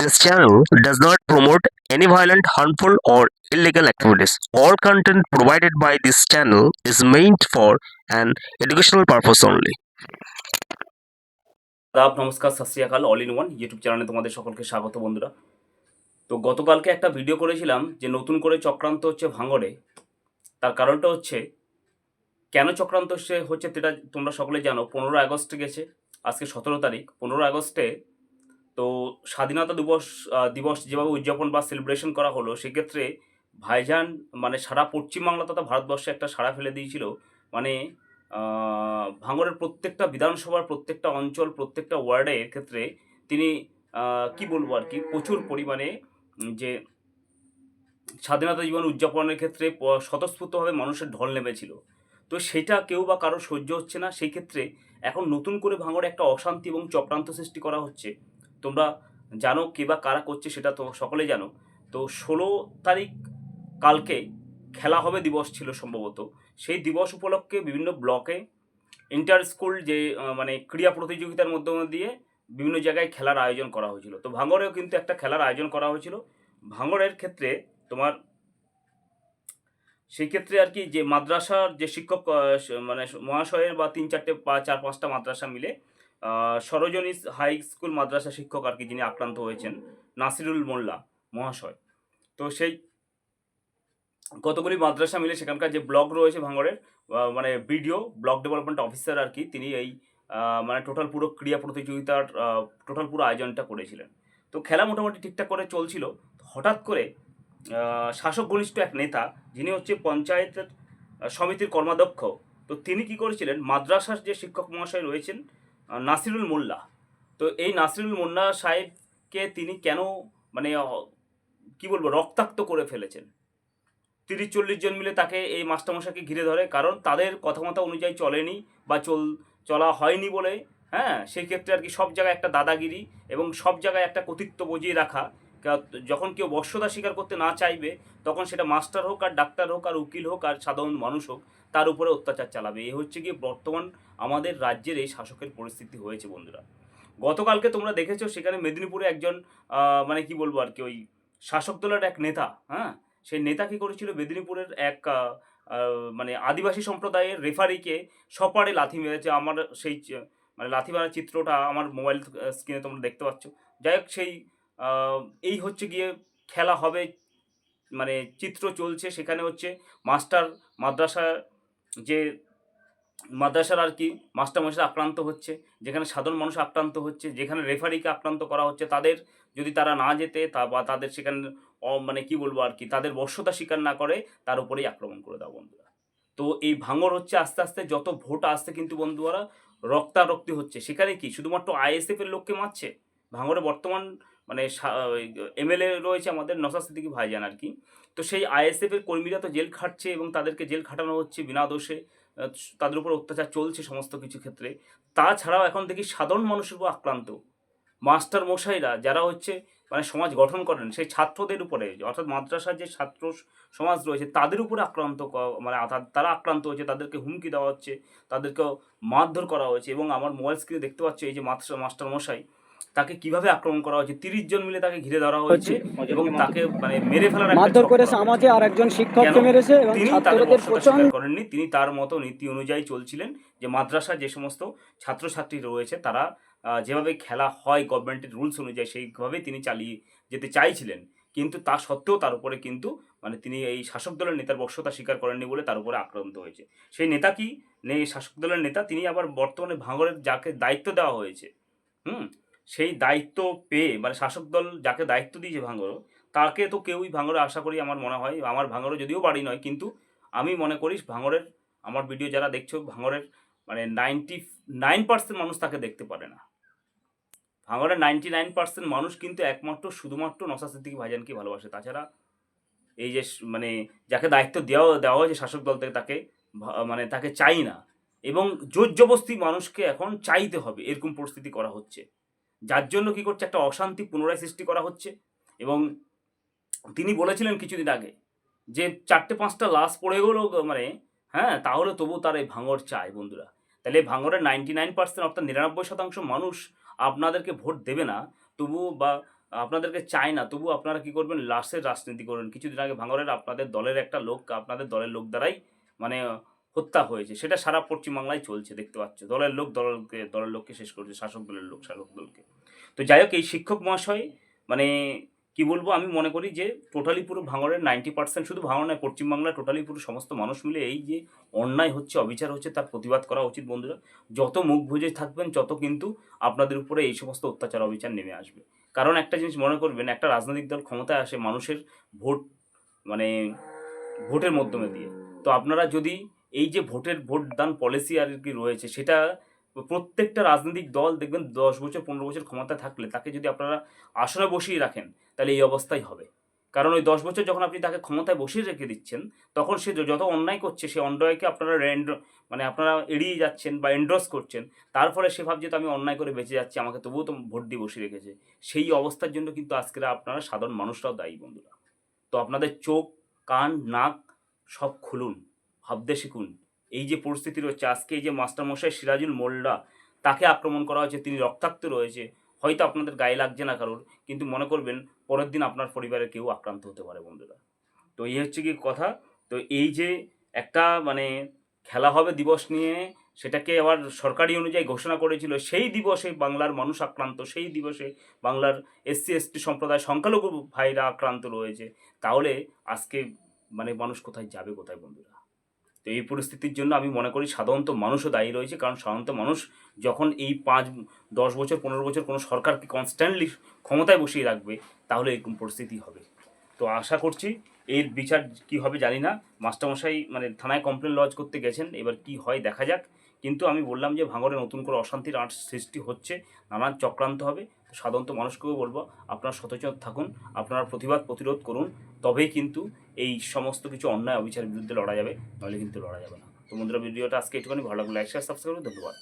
This channel does not promote any violent, harmful, or illegal activities. All content provided by this channel is meant for an educational purpose only. আদাব নমস্কার আকাল all in one YouTube চ্যানেলে তোমাদের সকলকে স্বাগত বন্ধুরা তো গতকালকে একটা ভিডিও করেছিলাম যে নতুন করে চক্রান্ত হচ্ছে ভাঙড়ে তার কারণটা হচ্ছে কেন চক্রান্ত হচ্ছে হচ্ছে সেটা তোমরা সকলে জানো পনেরো আগস্ট গেছে আজকে সতেরো তারিখ পনেরো আগস্টে তো স্বাধীনতা দিবস দিবস যেভাবে উদযাপন বা সেলিব্রেশন করা হলো সেক্ষেত্রে ভাইজান মানে সারা পশ্চিমবাংলা তথা ভারতবর্ষে একটা সাড়া ফেলে দিয়েছিল। মানে আহ, ভাঙড়ের প্রত্যেকটা বিধানসভার প্রত্যেকটা অঞ্চল প্রত্যেকটা ওয়ার্ডের ক্ষেত্রে তিনি কি বলব আর কি প্রচুর পরিমাণে যে স্বাধীনতা জীবন উদযাপনের ক্ষেত্রে স্বতঃস্ফূর্তভাবে মানুষের ঢল নেমেছিল। তো সেটা কেউ বা কারও সহ্য হচ্ছে না। সেই ক্ষেত্রে এখন নতুন করে ভাঙড়ে একটা অশান্তি এবং চক্রান্ত সৃষ্টি করা হচ্ছে। তোমরা জানো কে বা কারা করছে সেটা তো সকলে জানো। তো ষোলো তারিখ কালকে খেলা হবে দিবস ছিল সম্ভবত। সেই দিবস উপলক্ষে বিভিন্ন ব্লকে ইন্টার স্কুল যে মানে ক্রীড়া প্রতিযোগিতার মধ্যে দিয়ে বিভিন্ন জায়গায় খেলার আয়োজন করা হয়েছিল। তো ভাঙড়েও কিন্তু একটা খেলার আয়োজন করা হয়েছিল। ভাঙড়ের ক্ষেত্রে তোমার সেই ক্ষেত্রে আর কি যে মাদ্রাসার যে শিক্ষক মানে মহাশয়ের বা তিন চারটে বা চার, পাঁচটা মাদ্রাসা মিলে সরোজনী হাই স্কুল মাদ্রাসা শিক্ষক আর কি যিনি আক্রান্ত হয়েছেন, নাসিরুল মোল্লা মহাশয়। তো সেই কতগুলি মাদ্রাসা মিলে সেখানকার যে ব্লক রয়েছে ভাঙড়ের মানে বিডিও ব্লক ডেভেলপমেন্ট অফিসার আর কি, তিনি এই মানে টোটাল পুরো ক্রীড়া প্রতিযোগিতার টোটাল পুরো আয়োজনটা করেছিলেন। তো খেলা মোটামুটি ঠিকঠাক করে চলছিল। হঠাৎ করে শাসক ঘনিষ্ঠ এক নেতা, যিনি হচ্ছে পঞ্চায়েতের সমিতির কর্মাধ্যক্ষ, তো তিনি কি করেছিলেন? মাদ্রাসার যে শিক্ষক মহাশয় রয়েছেন নাসিরুল মোল্লা। তো এই নাসিরুল মোল্লা সাহেবকে তিনি কেন মানে কি বলব, রক্তাক্ত করে ফেলেছেন? তিরিশ চল্লিশ জন মিলে তাকে এই মাস্টারমশাকে ঘিরে ধরে, কারণ তাদের কথামতা অনুযায়ী চলেনি বা চল, চলা হয়নি বলে হ্যাঁ? সেই ক্ষেত্রে আর কি সব জায়গায় একটা দাদাগিরি এবং সব জায়গায় একটা কর্তৃত্ব বজিয়ে রাখা যখন কেউ বর্ষতা স্বীকার করতে না চাইবে, তখন সেটা মাস্টার হোক আর ডাক্তার হোক আর উকিল হোক আর সাধারণ মানুষ হোক, তার উপরে অত্যাচার চালাবে। এই হচ্ছে গিয়ে বর্তমান আমাদের রাজ্যের এই শাসকের পরিস্থিতি হয়েছে বন্ধুরা। গতকালকে তোমরা দেখেছ সেখানে মেদিনীপুরে একজন মানে কি বলব আর কি, ওই শাসক দলের এক নেতা হ্যাঁ? সেই নেতা কী করেছিল? মেদিনীপুরের এক মানে আদিবাসী সম্প্রদায়ের রেফারিকে সপারে লাথি মেরেছে। আমার সেই মানে লাথি মারার চিত্রটা আমার মোবাইল স্ক্রিনে তোমরা দেখতে পাচ্ছ। যাই হোক, সেই এই হচ্ছে গিয়ে খেলা হবে মানে চিত্র চলছে সেখানে হচ্ছে মাস্টার মাদ্রাসার যে মাদ্রাসার আর কি মাস্টারমশাই আক্রান্ত হচ্ছে, যেখানে সাধারণ মানুষ আক্রান্ত হচ্ছে, যেখানে রেফারিকে আক্রান্ত করা হচ্ছে, তাদের যদি তারা না যেতে তা বা তাদের সেখানে মানে কি বলব আর কি, তাদের বর্ষতা স্বীকার না করে তার উপরেই আক্রমণ করে দাও বন্ধুরা। তো এই ভাঙর হচ্ছে আস্তে আস্তে যত ভোট আসছে কিন্তু বন্ধুরা রক্তারক্তি হচ্ছে, সেখানে কি শুধুমাত্র আইএসএফ এর লোককে মারছে? ভাঙরে বর্তমান মানে এমএলএ রয়েছে আমাদের নসাদ সিদ্দিকি ভাইজান আর কি। তো সেই আইএসএফ এর কর্মীরা তো জেল খাটছে এবং তাদেরকে জেল খাটানো হচ্ছে বিনা দোষে তাদের উপর অত্যাচার চলছে সমস্ত কিছু ক্ষেত্রে। তাছাড়াও এখন দেখি সাধারণ মানুষের উপর আক্রান্ত। মাস্টার মশাইরা যারা হচ্ছে মানে সমাজ গঠন করেন, সেই ছাত্রদের উপরে, অর্থাৎ মাদ্রাসার যে ছাত্র সমাজ রয়েছে, তাদের উপরে আক্রান্ত মানে তারা আক্রান্ত হয়েছে তাদেরকে হুমকি দেওয়া হচ্ছে তাদেরকে মারধর করা হয়েছে এবং আমার মোবাইল স্ক্রিনে দেখতে পাচ্ছ এই যে মাস্টার মশাই তাকে কীভাবে আক্রমণ করা হয়েছে? তিরিশ জন মিলে তাকে ঘিরে ধরা হয়েছে এবং তাকে মানে মেরে ফেলার মারধর করে সমাজে আর একজন শিক্ষককে মেরেছে এবং তিনি তাদের করেননি। তিনি তার মতো নীতি অনুযায়ী চলছিলেন যে মাদ্রাসা যে সমস্ত ছাত্রছাত্রী রয়েছে তারা যেভাবে খেলা হয় গভর্নমেন্টের রুলস অনুযায়ী সেইভাবে তিনি চালিয়ে যেতে চাইছিলেন। কিন্তু তা সত্ত্বেও তার উপরে কিন্তু মানে তিনি এই শাসক দলের নেতার বর্ষতা স্বীকার করেননি বলে তার উপরে আক্রান্ত হয়েছে। সেই নেতা কি? নেই শাসক দলের নেতা। তিনি আবার বর্তমানে ভাঙরের যাকে দায়িত্ব দেওয়া হয়েছে হুম? সেই দায়িত্ব পেয়ে মানে শাসক দল যাকে দায়িত্ব দিয়েছে ভাঙরও তাকে তো কেউই ভাঙরে আশা করি আমার মনে হয়, আমার ভাঙরে যদিও বাড়ি নয়, কিন্তু আমি মনে করি ভাঙরের আমার ভিডিও যারা দেখছ ভাঙরের মানে নাইনটি নাইন পার্সেন্ট মানুষ তাকে দেখতে পারে না। ভাঙরের নাইনটি নাইন পার্সেন্ট মানুষ কিন্তু একমাত্র, শুধুমাত্র নসা সিদ্দিকি ভাইজানকে ভালোবাসে। তাছাড়া এই যে মানে যাকে দায়িত্ব দেওয়া দেওয়া হয়েছে শাসক দল থেকে, তাকে মানে তাকে চাই না। এবং জোর জবস্তি মানুষকে এখন চাইতে হবে, এরকম পরিস্থিতি করা হচ্ছে। যার জন্য কি করছে? একটা অশান্তি পুনরায় সৃষ্টি করা হচ্ছে। এবং তিনি বলেছিলেন কিছুদিন আগে যে, চারটে পাঁচটা লাশ পড়ে গেলেও মানে হ্যাঁ তাহলে তবু তার এই ভাঙর চায় বন্ধুরা। তাহলে ভাঙরের নাইনটি নাইন পার্সেন্ট অর্থাৎ নিরানব্বই শতাংশ মানুষ আপনাদেরকে ভোট দেবে না, তবু বা আপনাদেরকে চায় না, তবু আপনারা কি করবেন? লাশের রাজনীতি করবেন। কিছুদিন আগে ভাঙরের আপনাদের দলের একটা লোক, আপনাদের দলের লোক দ্বারাই মানে হত্যা হয়েছে। সেটা সারা পশ্চিমবাংলায় চলছে, দেখতে পাচ্ছ। দলের লোক দলকে, দলের লোককে শেষ করছে, শাসক দলের লোক, শাসক দলকে। তো যাই হোক, এই শিক্ষক মহাশয় মানে কি বলব, আমি মনে করি যে টোটালি পুরো ভাঙড়ের নাইনটি পার্সেন্ট শুধু ভাঙড় নয় পশ্চিমবাংলা টোটালি পুরো সমস্ত মানুষ মিলে এই যে অন্যায় হচ্ছে, অবিচার হচ্ছে, তার প্রতিবাদ করা উচিত বন্ধুরা। যত মুখ বুঝে থাকবেন যত কিন্তু আপনাদের উপরে এই সমস্ত অত্যাচার, অবিচার নেমে আসবে। কারণ একটা জিনিস মনে করবেন, একটা রাজনৈতিক দল ক্ষমতায় আসে মানুষের ভোট মানে ভোটের মাধ্যমে দিয়ে। তো আপনারা যদি এই যে ভোটের ভোট দান পলিসি আর কি রয়েছে, সেটা প্রত্যেকটা রাজনৈতিক দল দেখবেন দশ বছর, পনেরো বছর ক্ষমতা থাকলে তাকে যদি আপনারা আসনে বসিয়ে রাখেন, তাহলে এই অবস্থাই হবে। কারণ ওই দশ বছর যখন আপনি তাকে ক্ষমতায় বসিয়ে রেখে দিচ্ছেন, তখন সে যত অন্যায় করছে সেই অন্যায়কে আপনারা মানে আপনারা এড়িয়ে যাচ্ছেন বা এন্ড্রস করছেন, তার ফলে সে ভাবছে তো আমি অন্যায় করে বেঁচে যাচ্ছি, আমাকে তবুও তো ভোট দিয়ে বসিয়ে রেখেছে। সেই অবস্থার জন্য কিন্তু আজকের আপনারা সাধারণ মানুষরাও দায়ী বন্ধুরা। তো আপনাদের চোখ, কান, নাক সব খুলুন। শিখুন। এই যে পরিস্থিতি রয়েছে, আজকে এই যে মাস্টারমশাই সিরাজুল মোল্লা, তাকে আক্রমণ করা হয়েছে, তিনি রক্তাক্ত রয়েছে, হয়তো আপনাদের গায়ে লাগছে না কারোর, কিন্তু মনে করবেন পরের দিন আপনার পরিবারের কেউ আক্রান্ত হতে পারে বন্ধুরা। তো এই হচ্ছে কি কথা, তো এই যে একটা মানে খেলা হবে দিবস নিয়ে, সেটাকে আবার সরকারি অনুযায়ী ঘোষণা করেছিল, সেই দিবসে বাংলার মানুষ আক্রান্ত, সেই দিবসে বাংলার এসসি, এসটি সম্প্রদায় সংখ্যালঘু ভাইরা আক্রান্ত রয়েছে, তাহলে আজকে মানে মানুষ কোথায় যাবে, কোথায় বন্ধুরা? তো এই পরিস্থিতির জন্য আমি মনে করি সাধারণত মানুষও দায়ী রয়েছে, কারণ সাধারণত মানুষ যখন এই পাঁচ, দশ বছর, পনেরো বছর কোনো সরকারকে কনস্ট্যান্টলি ক্ষমতায় বসিয়ে রাখবে, তাহলে এরকম পরিস্থিতি হবে। তো আশা করছি এর বিচার কি হবে জানি না, মাস্টারমশাই মানে থানায় কমপ্লেন লজ করতে গেছেন, এবার কি হয় দেখা যাক। কিন্তু আমি বললাম যে ভাঙরে নতুন করে অশান্তির আঁট সৃষ্টি হচ্ছে, নানান চক্রান্ত হবে সাধারণত মানুষকেও বলব আপনারা সচেতন থাকুন, আপনারা প্রতিবাদ প্রতিরোধ করুন, তবেই কিন্তু এই সমস্ত কিছু অন্যায় অবিচারের বিরুদ্ধে লড়া যাবে নাহলে কিন্তু লড়া যাবে না। তো বন্ধুরা, ভিডিওটা আজকে একটুখানি ভালো লাগল। লাইক শেয়ার সাবস্ক্রাইব করে ধন্যবাদ।